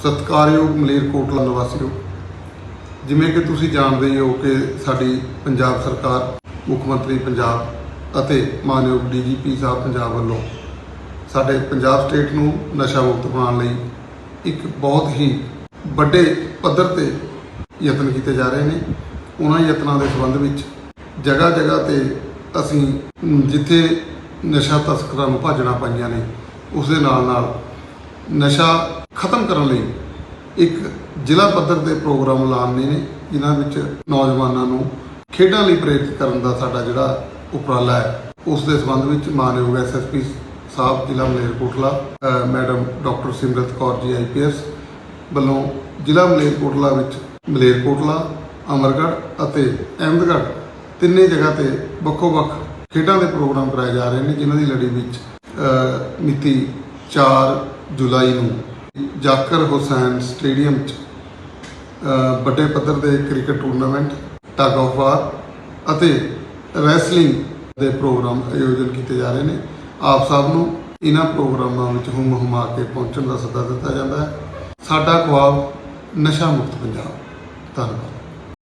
ਸਤਿਕਾਰਯੋਗ ਮਲੇਰਕੋਟਲਾ ਨਿਵਾਸੀਓ, ਜਿਵੇਂ ਕਿ ਤੁਸੀਂ ਜਾਣਦੇ ਹੀ ਹੋ ਕਿ ਸਾਡੀ ਪੰਜਾਬ ਸਰਕਾਰ, ਮੁੱਖ ਮੰਤਰੀ ਪੰਜਾਬ ਅਤੇ ਮਾਨਯੋਗ ਡੀਜੀਪੀ ਸਾਹਿਬ ਪੰਜਾਬ ਵੱਲੋਂ ਸਾਡੇ ਪੰਜਾਬ ਸਟੇਟ ਨੂੰ ਨਸ਼ਾ ਮੁਕਤ ਬਣਾਉਣ ਲਈ ਇੱਕ ਬਹੁਤ ਹੀ ਵੱਡੇ ਪੱਧਰ ਤੇ ਯਤਨ ਕੀਤੇ ਜਾ ਰਹੇ ਨੇ। ਉਹਨਾਂ ਯਤਨਾਂ ਦੇ ਸੰਬੰਧ ਵਿੱਚ ਜਗ੍ਹਾ ਜਗ੍ਹਾ ਤੇ ਅਸੀਂ ਜਿੱਥੇ ਨਸ਼ਾ ਤਸਕਰਾਂ ਨੂੰ ਭਾਜਣਾ ਪਾਈਆਂ ਨੇ ਉਸ ਦੇ ਨਾਲ ਨਾਲ ਨਸ਼ਾ ਖਤਮ ਕਰਨ ਲਈ ਇੱਕ ਜ਼ਿਲ੍ਹਾ ਪੱਧਰ 'ਤੇ ਪ੍ਰੋਗਰਾਮ ਐਲਾਨੇ ਨੇ, ਜਿਨ੍ਹਾਂ ਵਿੱਚ ਨੌਜਵਾਨਾਂ ਨੂੰ ਖੇਡਾਂ ਲਈ ਪ੍ਰੇਰਿਤ ਕਰਨ ਦਾ ਸਾਡਾ ਜਿਹੜਾ ਉਪਰਾਲਾ ਹੈ, ਉਸ ਦੇ ਸੰਬੰਧ ਵਿੱਚ ਮਾਨਯੋਗ ਐਸਐਸਪੀ ਸਾਹਿਬ, ਜ਼ਿਲ੍ਹਾ Malerkotla madam doctor Simrat Kaur ji IPS ਵੱਲੋਂ ਜ਼ਿਲ੍ਹਾ ਮਲੇਰਕੋਟਲਾ ਵਿੱਚ ਮਲੇਰਕੋਟਲਾ ਅਮਰਗੜ੍ਹ ਅਤੇ ਅਹਿਮਦਗੜ੍ਹ ਤਿੰਨੇ ਜਗ੍ਹਾ ਤੇ ਵੱਖੋ ਵੱਖ ਖੇਡਾਂ ਦੇ ਪ੍ਰੋਗਰਾਮ ਕਰਾਏ ਜਾ ਰਹੇ ਨੇ, ਜਿਨ੍ਹਾਂ ਦੀ ਲੜੀ ਵਿੱਚ ਮਿਤੀ 4 ਜੁਲਾਈ ਨੂੰ ਜਾਕਰ ਹੁਸੈਨ ਸਟੇਡੀਅਮ 'ਚ ਵੱਡੇ ਪੱਧਰ ਦੇ cricket tournament, tug of war ਅਤੇ ਰੈਸਲਿੰਗ ਦੇ ਪ੍ਰੋਗਰਾਮ ਆਯੋਜਨ ਕੀਤੇ ਜਾ ਰਹੇ ਨੇ। ਆਪ ਸਭ ਨੂੰ ਇਹਨਾਂ ਪ੍ਰੋਗਰਾਮਾਂ ਵਿੱਚ ਹੁਮ ਹੁਮਾ ਕੇ ਪਹੁੰਚਣ ਦਾ ਸੱਦਾ ਦਿੱਤਾ ਜਾਂਦਾ ਹੈ। ਸਾਡਾ ਖੁਆਬ ਨਸ਼ਾ ਮੁਕਤ ਪੰਜਾਬ। ਧੰਨਵਾਦ।